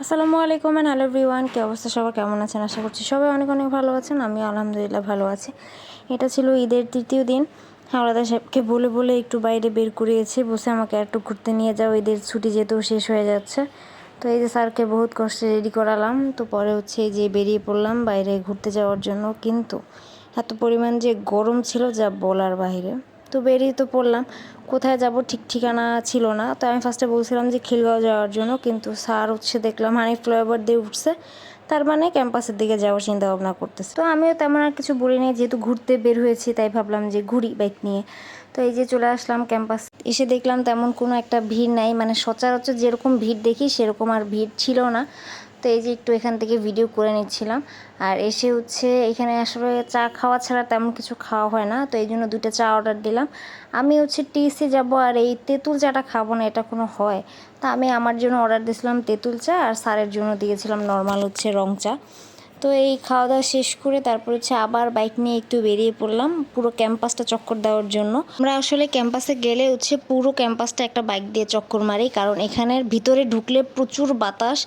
আসসালামু আলাইকুম and hello everyone কী অবস্থা? সবার কেমন আছেন? আশা করছি সবাই অনেক অনেক ভালো আছেন আমি আলহামদুলিল্লাহ ভালো আছি। এটা ছিল ঈদের তৃতীয় দিন। হাওড়াদা সাহেবকে বলে বলে একটু বাইরে বের করিয়েছি, বসে আমাকে একটু ঘুরতে নিয়ে যাও, ঈদের ছুটি যেহেতু শেষ হয়ে যাচ্ছে। তো এই যে স্যারকে বহুত কষ্টে রেডি করালাম, তো পরে হচ্ছে এই যে বেরিয়ে পড়লাম বাইরে ঘুরতে যাওয়ার জন্য। কিন্তু এত পরিমাণ যে গরম ছিল যা বলার বাইরে। তো বেরিয়ে তো পড়লাম। কোথায় যাব ঠিক ঠিকানা ছিল না। তো আমি ফার্স্টে বলছিলাম যে খিলগাঁও যাওয়ার জন্য, কিন্তু স্যার হচ্ছে দেখলাম হানি ফ্লাইওভার দিয়ে উঠছে। তার মানে ক্যাম্পাসের দিকে যাওয়ার চিন্তা ভাবনা করতেছে। তো আমিও তেমন আর কিছু বলিনি, যেহেতু ঘুরতে বের হয়েছি, তাই ভাবলাম যে ঘুরি বাইক নিয়ে। তো এই যে চলে আসলাম ক্যাম্পাস। এসে দেখলাম তেমন কোনো একটা ভিড় নাই। মানে সচরাচর যেরকম ভিড় দেখি, সেরকম আর ভিড় ছিল না। তো এই যে একটু এখান থেকে ভিডিও করে নিচ্ছিলাম। আর এসে হচ্ছে এখানে আসলে চা খাওয়া ছাড়া তেমন কিছু খাওয়া হয় না। তো এই জন্য দুটো চা অর্ডার দিলাম। আমি হচ্ছে টিসি যাব আর এই তেঁতুল চাটা খাব না, এটা কোনো হয়। তা আমি আমার জন্য অর্ডার দিয়েছিলাম তেঁতুল চা আর স্যারের জন্য দিয়েছিলাম নর্মাল হচ্ছে রং চা। তো এই খাওয়া দাওয়া শেষ করে তারপর হচ্ছে আবার বাইক নিয়ে একটু বেরিয়ে পড়লাম, পুরো ক্যাম্পাসটা চক্কর দেওয়ার জন্য। আমরা আসলে ক্যাম্পাসে গেলে হচ্ছে পুরো ক্যাম্পাসটা একটা বাইক দিয়ে চক্কর মারি, কারণ এখানের ভিতরে ঢুকলে প্রচুর বাতাস,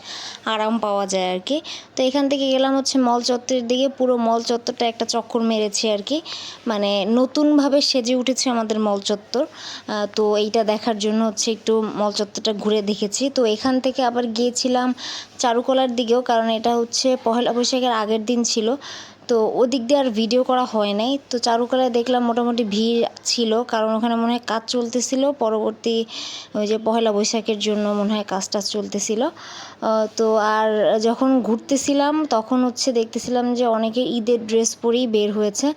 আরাম পাওয়া যায় আর কি তো এখান থেকে গেলাম হচ্ছে মল চত্বরের দিকে, পুরো মল চত্বরটা একটা চক্কর মেরেছি আর কি মানে নতুনভাবে সেজে উঠেছে আমাদের মল চত্বর। তো এইটা দেখার জন্য হচ্ছে একটু মল চত্বরটা ঘুরে দেখেছি। তো এখান থেকে আবার গিয়েছিলাম চারুকলার দিকেও, কারণ এটা হচ্ছে পহেলা বৈশাখের আগের দিন ছিল। তো ওদিক দিয়ে আর ভিডিও করা হয় নাই। তো চারুকলায় দেখলাম মোটামুটি ভিড় ছিল, কারণ ওখানে মনে হয় কাজ চলতেছিল। পরবর্তী ওই যে পহেলা বৈশাখের জন্য মনে হয় কাজ টাজ চলতেছিল। তো আর যখন ঘুরতেছিলাম, তখন হচ্ছে দেখতেছিলাম যে অনেকে ঈদের ড্রেস পরেই বের হয়েছে।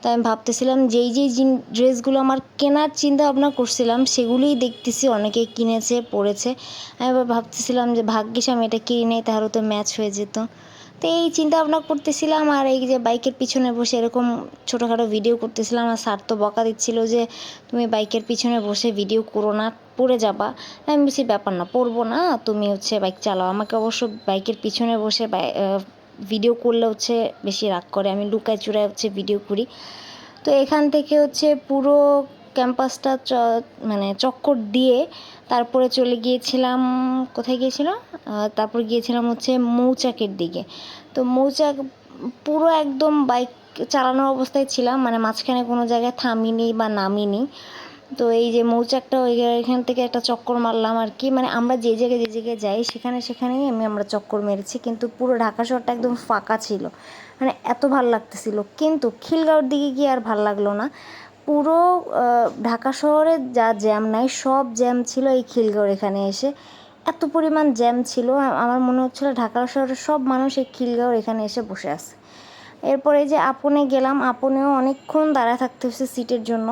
তাই আমি ভাবতেছিলাম যেই যেই ড্রেসগুলো আমার কেনার চিন্তা ভাবনা করছিলাম, সেগুলোই দেখতেছি। অনেকে কিনেছে, পরেছে। আমি এবার ভাবতেছিলাম যে ভাগ্যিস আমি এটা কিনে নেই, তাহলে তো ম্যাচ হয়ে যেত। তো এই চিন্তা ভাবনা করতেছিলাম আর এই যে বাইকের পিছনে বসে এরকম ছোটোখাটো ভিডিও করতেছিলাম আর স্যার তো বকা দিচ্ছিল যে তুমি বাইকের পিছনে বসে ভিডিও করো না, পড়ে যাবা। আমি বলছি, ব্যাপার না, পড়ব না, তুমি হচ্ছে বাইক চালাও। আমাকে অবশ্য বাইকের পিছনে বসে ভিডিও করলে হচ্ছে বেশি রাগ করে। আমি লুকায় চুরায় হচ্ছে ভিডিও করি। তো এখান থেকে হচ্ছে পুরো ক্যাম্পাসটা চ মানে চক্কর দিয়ে তারপরে চলে গিয়েছিলাম, কোথায় গিয়েছিলাম? তারপর গিয়েছিলাম হচ্ছে মৌচাকের দিকে। তো মৌচাক পুরো একদম বাইক চালানোর অবস্থায় ছিলাম মানে মাঝখানে কোনো জায়গায় থামিনি বা নামিনি। তো এই যে মৌচাকটা ওই এখান থেকে একটা চক্কর মারলাম আর কি। মানে আমরা যে জায়গায় যে জায়গায় যাই, সেখানে, সেখানেই আমি আমরা চক্কর মেরেছি, কিন্তু পুরো ঢাকা শহরটা একদম ফাঁকা ছিল। মানে এত ভালো লাগতেছিল। কিন্তু খিলগাঁওর দিকে গিয়ে আর ভালো লাগল না। পুরো ঢাকা শহরে যা জ্যাম নাই, সব জ্যাম ছিল এই খিলগাঁওর এখানে এসে। এত পরিমাণ জ্যাম ছিল, আমার মনে হচ্ছিল ঢাকা শহরের সব মানুষ এই খিলগাঁওর এখানে এসে বসে আছে। এরপরে যে আপনে গেলাম, আপনেও অনেকক্ষণ দাঁড়ায় থাকতে হচ্ছে সিটের জন্য।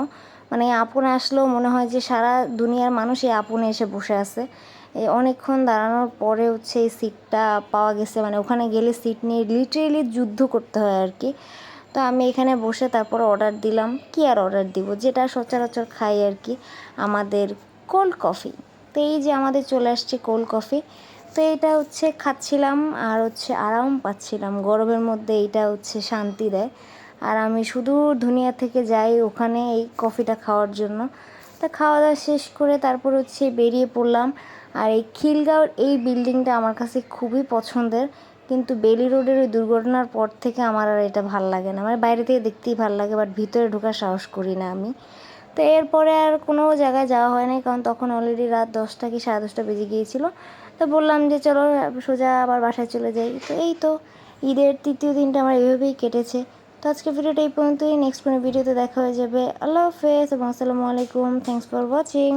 মানে আপনে আসলেও মনে হয় যে সারা দুনিয়ার মানুষ এই আপনে এসে বসে আছে। এই অনেকক্ষণ দাঁড়ানোর পরে হচ্ছে এই সিটটা পাওয়া গেছে। মানে ওখানে গেলে সিট নিয়ে লিটারেলি যুদ্ধ করতে হয় আর কি। তো আমি এখানে বসে তারপর অর্ডার দিলাম। কি আর অর্ডার দিব? যেটা সচরাচর খাই আর কি, আমাদের কোল্ড কফি তো এই যে আমাদের চলে আসছে কোল্ড কফি তো এইটা হচ্ছে খাচ্ছিলাম আর হচ্ছে আরাম পাচ্ছিলাম। গরমের মধ্যে এইটা হচ্ছে শান্তি দেয়। আর আমি শুধু দুনিয়া থেকে যাই ওখানে এই কফিটা খাওয়ার জন্য। তা খাওয়া দাওয়া শেষ করে তারপর হচ্ছে বেরিয়ে পড়লাম। আর এই খিলগাঁওর এই বিল্ডিংটা আমার কাছে খুবই পছন্দের। কিন্তু বেলি রোডের ওই দুর্ঘটনার পর থেকে আমার আর এটা ভালো লাগে না। মানে বাইরে থেকে দেখতেই ভালো লাগে বাট ভিতরে ঢোকার সাহস করি না আমি। তো এরপরে আর কোনো জায়গায় যাওয়া হয় নাই, কারণ তখন অলরেডি রাত দশটা কি সাড়ে দশটা বেজে গিয়েছিল। তো বললাম যে, চলো, সোজা আবার বাসায় চলে যাই। তো এই তো ঈদের তৃতীয় দিনটা আমার এভাবেই কেটেছে। তো আজকে ভিডিওটা এই পর্যন্তই। নেক্সট কোনো ভিডিওতে দেখা হয়ে যাবে। আল্লাহ হাফেজ। এবং আসসালামু আলাইকুম। Thanks for watching